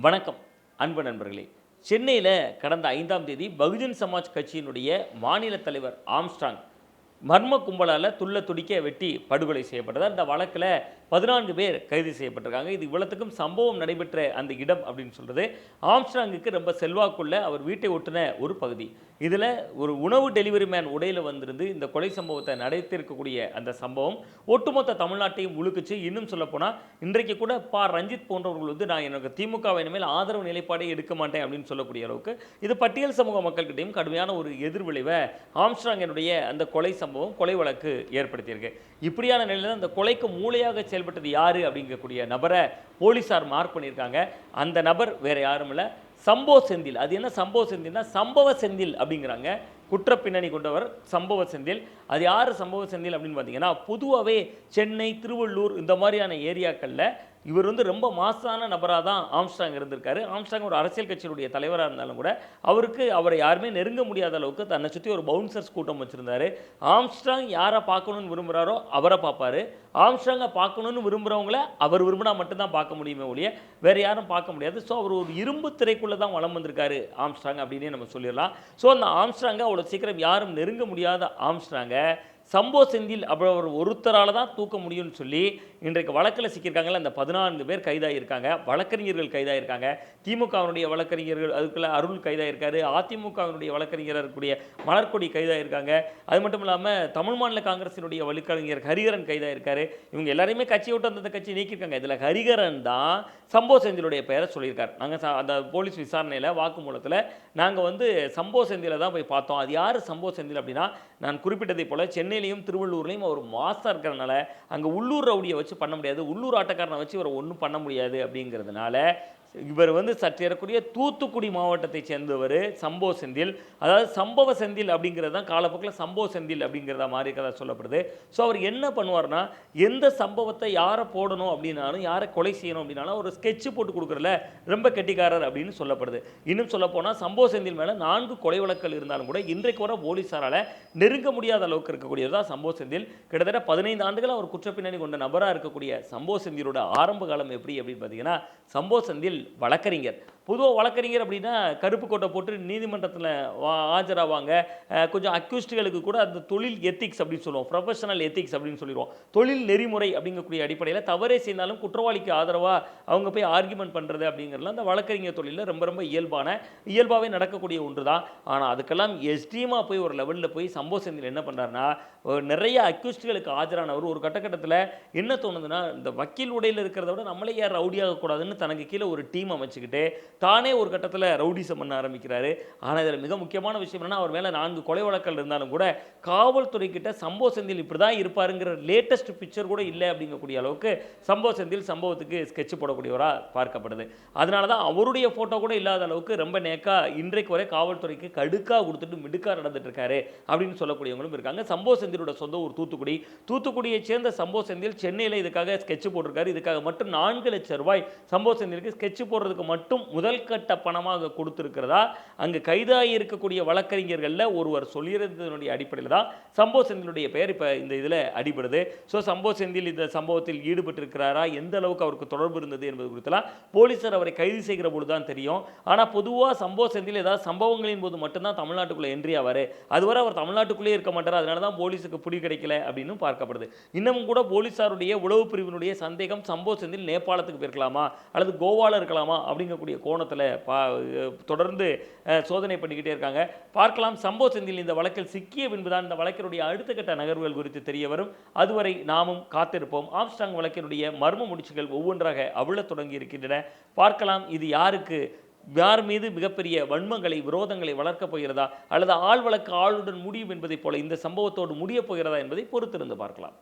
வணக்கம் அன்பு நண்பர்களே. சென்னையில் கடந்த ஐந்தாம் தேதி பகுஜன் சமாஜ் கட்சியினுடைய மாநில தலைவர் ஆம்ஸ்டாங் மர்ம கும்பலால் துள்ள துடிக்க வெட்டி படுகொலை செய்யப்பட்டது. அந்த வழக்கில் பதினான்கு பேர் கைது செய்யப்பட்டிருக்காங்க. இது இவ்வளத்துக்கும் சம்பவம் நடைபெற்ற அந்த இடம் அப்படின்னு சொல்கிறது ஆம்ஸ்டாங்குக்கு ரொம்ப செல்வாக்குள்ள அவர் வீட்டை ஒட்டின ஒரு பகுதி. இதில் ஒரு உணவு டெலிவரி மேன் உடையில் வந்திருந்து இந்த கொலை சம்பவத்தை நடத்தியிருக்கக்கூடிய அந்த சம்பவம் ஒட்டுமொத்த தமிழ்நாட்டையும் முழுக்குச்சு இன்னும் சொல்லப்போனால் இன்றைக்கு கூட பா. ரஞ்சித் போன்றவர்கள் வந்து நான் எனக்கு திமுக இனிமேல் ஆதரவு நிலைப்பாடே எடுக்க மாட்டேன் அப்படின்னு சொல்லக்கூடிய அளவுக்கு இது பட்டியல் சமூக மக்கள்கிட்டையும் கடுமையான ஒரு எதிர்விளைவை ஆம்ஸ்ட்ராங்கினுடைய அந்த கொலை சம்பவம் கொலை வழக்கு ஏற்படுத்தியிருக்கு. இப்படியான நிலையில் அந்த கொலைக்கு மூளையாக செயல்பட்டது யார் அப்படிங்கக்கூடிய நபரை போலீஸார் மார்க் பண்ணியிருக்காங்க. அந்த நபர் வேறு யாரும் இல்லை. சம்போ செந்தில். அது என்ன சம்பவ செந்தில்னா சம்பவ செந்தில் அப்படிங்கிறாங்க. குற்ற பின்னணி கொண்டவர் சம்பவ செந்தில். அது யார் சம்பவ செந்தில் அப்படின்னு பார்த்தீங்கன்னா பொதுவாகவே சென்னை திருவள்ளூர் இந்த மாதிரியான ஏரியாக்களில் இவர் வந்து ரொம்ப மாசான நபராக தான் ஆம்ஸ்டாங் இருந்திருக்காரு. ஆம்ஸ்டாங் ஒரு அரசியல் கட்சியினுடைய தலைவராக இருந்தாலும் கூட அவருக்கு அவரை யாருமே நெருங்க முடியாத அளவுக்கு தன்னை சுற்றி ஒரு பவுன்சர்ஸ் கூட்டம் வச்சுருந்தாரு. ஆம்ஸ்டாங் யாரை பார்க்கணும்னு விரும்புகிறாரோ அவரை பார்ப்பார். ஆம்ஸ்டாங்கை பார்க்கணும்னு விரும்புகிறவங்கள அவர் விரும்பினா மட்டும்தான் பார்க்க முடியுமே ஒழிய வேறு யாரும் பார்க்க முடியாது. ஸோ அவர் ஒரு இரும்பு திரைக்குள்ளே தான் வளம் வந்திருக்காரு ஆம்ஸ்டாங் அப்படின்னே நம்ம சொல்லிடலாம். ஸோ அந்த ஆம்ஸ்டாங்கை அவ்வளோ சீக்கிரம் யாரும் நெருங்க முடியாத ஆம்ஸ்டாங்கை சம்போ செந்தில் அவர் ஒரு ஒருத்தரால் தான் தூக்க முடியும்னு சொல்லி இன்றைக்கு வழக்கில் சிக்கியிருக்காங்கல்ல அந்த பதினான்கு பேர் கைதாகியிருக்காங்க. வழக்கறிஞர்கள் கைதாகியிருக்காங்க. திமுகவினுடைய வழக்கறிஞர்கள் அதுக்குள்ள அருள் கைதாகியிருக்காரு. அதிமுகவினுடைய வழக்கறிஞராக இருக்கக்கூடிய மலர்கொடி கைதாகியிருக்காங்க. அது மட்டும் இல்லாமல் தமிழ் மாநில காங்கிரசினுடைய வழக்கறிஞர் ஹரிகரன் கைதாகியிருக்காரு. இவங்க எல்லாரையுமே கட்சியை விட்டு அந்த கட்சி நீக்கியிருக்காங்க. இதில் ஹரிகரன் தான் சம்போ செந்திலுடைய பெயரை சொல்லியிருக்காரு. நாங்கள் அந்த போலீஸ் விசாரணையில் வாக்குமூலத்தில் நாங்கள் வந்து சம்போ செந்தில தான் போய் பார்த்தோம். அது யார் சம்போ செந்தில் அப்படின்னா நான் குறிப்பிட்டதை போல் சென்னையிலையும் திருவள்ளூர்லேயும் அவர் மாசாக இருக்கிறனால அங்கே உள்ளூர் ரவுடியை வச்சு பண்ண முடியாது. உள்ளூர் ஆட்டக்காரனை வச்சு இவரை ஒன்றும் பண்ண முடியாது அப்படிங்கிறதுனால இவர் வந்து சற்றேறக்கூடிய தூத்துக்குடி மாவட்டத்தை சேர்ந்தவர் சம்போ செந்தில். அதாவது சம்பவ செந்தில் அப்படிங்கிறது தான் காலப்போக்கில் சம்பவ செந்தில் அப்படிங்கிறதா மாதிரி கதை சொல்லப்படுது. ஸோ அவர் என்ன பண்ணுவார்னா எந்த சம்பவத்தை யாரை போடணும் அப்படின்னாலும் யாரை கொலை செய்யணும் அப்படின்னாலும் ஒரு ஸ்கெட்ச் போட்டு கொடுக்குறல ரொம்ப கெட்டிக்காரர் அப்படின்னு சொல்லப்படுது. இன்னும் சொல்லப்போனால் சம்போ சம்பவ செந்தில் மேலே நான்கு கொலை வழக்கல் இருந்தாலும் கூட இன்றைக்கு வர போலீஸாரால் நெருங்க முடியாத அளவுக்கு இருக்கக்கூடியது தான் சம்பவ செந்தில். கிட்டத்தட்ட பதினைந்து ஆண்டுகள் அவர் குற்றப்பின்னணி கொண்ட நபராக இருக்கக்கூடிய சம்பவ செந்திலோட ஆரம்ப காலம் எப்படி அப்படின்னு பார்த்தீங்கன்னா சம்பவ செந்தில் வழக்கறிஞர். பொதுவாக வழக்கறிஞர் அப்படின்னா கருப்பு கோட்டை போட்டு நீதிமன்றத்தில் ஆஜராவாங்க. கொஞ்சம் அக்யூஸ்டுகளுக்கு கூட அந்த தொழில் எத்திக்ஸ் அப்படின்னு சொல்லுவோம். ப்ரொஃபஷனல் எத்திக்ஸ் அப்படின்னு சொல்லிடுவோம். தொழில் நெறிமுறை அப்படிங்கக்கூடிய அடிப்படையில் தவறே செய்தாலும் குற்றவாளிக்கு ஆதரவாக அவங்க போய் ஆர்கியூமெண்ட் பண்ணுறது அப்படிங்கிறதுலாம் அந்த வழக்கறிஞர் தொழிலில் ரொம்ப ரொம்ப இயல்பான இயல்பாகவே நடக்கக்கூடிய ஒன்று தான் ஆனால் அதுக்கெல்லாம் எஸ்டிஎமாக போய் ஒரு லெவலில் போய் சம்பவ செந்தில் என்ன பண்ணுறாருன்னா நிறைய அக்யூஸ்டுகளுக்கு ஆஜரானவர். ஒரு கட்டக்கட்டத்தில் என்ன தோணுதுன்னா இந்த வக்கீல் உடையில் இருக்கிறத விட நம்மளே யார் ரவுடியாக கூடாதுன்னு தனக்கு கீழே ஒரு டீம் அமைச்சுக்கிட்டு தானே ஒரு கட்டத்தில் ரவுடிசம் பண்ண ஆரம்பிக்கிறாரு. ஆனால் இதில் மிக முக்கியமான விஷயம் என்னென்னா அவர் மேலே நான்கு கொலை வழக்கல் இருந்தாலும் கூட காவல்துறை கிட்ட சம்பவ செந்தில் இப்படி தான் இருப்பாருங்கிற லேட்டஸ்ட் பிக்சர் கூட இல்லை அப்படிங்கக்கூடிய அளவுக்கு சம்பவ செந்தில் சம்பவத்துக்கு ஸ்கெட்ச் போடக்கூடியவராக பார்க்கப்படுது. அதனால தான் அவருடைய ஃபோட்டோ கூட இல்லாத அளவுக்கு ரொம்ப நேக்கா இன்றைக்கு வரை காவல்துறைக்கு கடுக்காக கொடுத்துட்டு மிடுக்கா நடந்துட்டு இருக்காரு அப்படின்னு சொல்லக்கூடியவங்களும் இருக்காங்க. சம்பவ செந்திலோட சொந்த ஊர் தூத்துக்குடி. தூத்துக்குடியை சேர்ந்த சம்பவ செந்தில் சென்னையில் இதுக்காக ஸ்கெட்ச் போட்டிருக்காரு. இதுக்காக மட்டும் நான்கு லட்சம் ரூபாய் சம்பவ செந்திலுக்கு ஸ்கெட்ச் போடுறதுக்கு மட்டும் முதல் கட்ட பணமாக கொடுத்துருக்கிறதா? அங்கு கைதாகி இருக்கக்கூடிய வழக்கறிஞர்களில் ஒருவர் சொல்லியிருந்ததனுடைய அடிப்படையில் தான் சம்பவ செந்திலுடைய பெயர் இப்போ இந்த இதில் அடிபடுது. ஸோ சம்பவ செந்தில் இந்த சம்பவத்தில் ஈடுபட்டிருக்கிறாரா? எந்த அளவுக்கு அவருக்கு தொடர்பு இருந்தது என்பது குறித்தெல்லாம் போலீசார் அவரை கைது செய்கிற பொழுது தான் தெரியும். ஆனால் பொதுவாக சம்பவ செந்தில் ஏதாவது சம்பவங்களின் போது மட்டும்தான் தமிழ்நாட்டுக்குள்ளே என்ட்ரி ஆவார். அதுவரை அவர் தமிழ்நாட்டுக்குள்ளேயே இருக்க மாட்டார். அதனால தான் போலீஸுக்கு பிடி கிடைக்கல அப்படின்னு பார்க்கப்படுது. இன்னமும் கூட போலீஸாருடைய உளவு பிரிவினுடைய சந்தேகம் சம்பவ செந்தில் நேபாளத்துக்கு போயிருக்கலாமா? அல்லது கோவாவில் இருக்கலாமா அப்படிங்கக்கூடிய கோணத்தில் பா தொடர்ந்து சோதனை பண்ணிக்கிட்டே இருக்காங்க. பார்க்கலாம். சம்பவ செந்தில் இந்த வழக்கில் சிக்கிய பின்புதான் இந்த வழக்கினுடைய அடுத்த கட்ட நகர்வுகள் குறித்து தெரிய வரும். அதுவரை நாமும் காத்திருப்போம். ஆம்ஸ்டாங் வழக்கினுடைய மர்ம முடிச்சுகள் ஒவ்வொன்றாக அவிழத் தொடங்கி இருக்கின்றன. பார்க்கலாம். இது யாருக்கு? யார் மீது மிகப்பெரிய வன்மங்களை விரோதங்களை வளர்க்கப் போகிறதா? அல்லது ஆள் வழக்கு ஆளுடன் முடியும் என்பதைப் போல இந்த சம்பவத்தோடு முடியப் போகிறதா என்பதை பொறுத்திருந்து பார்க்கலாம்.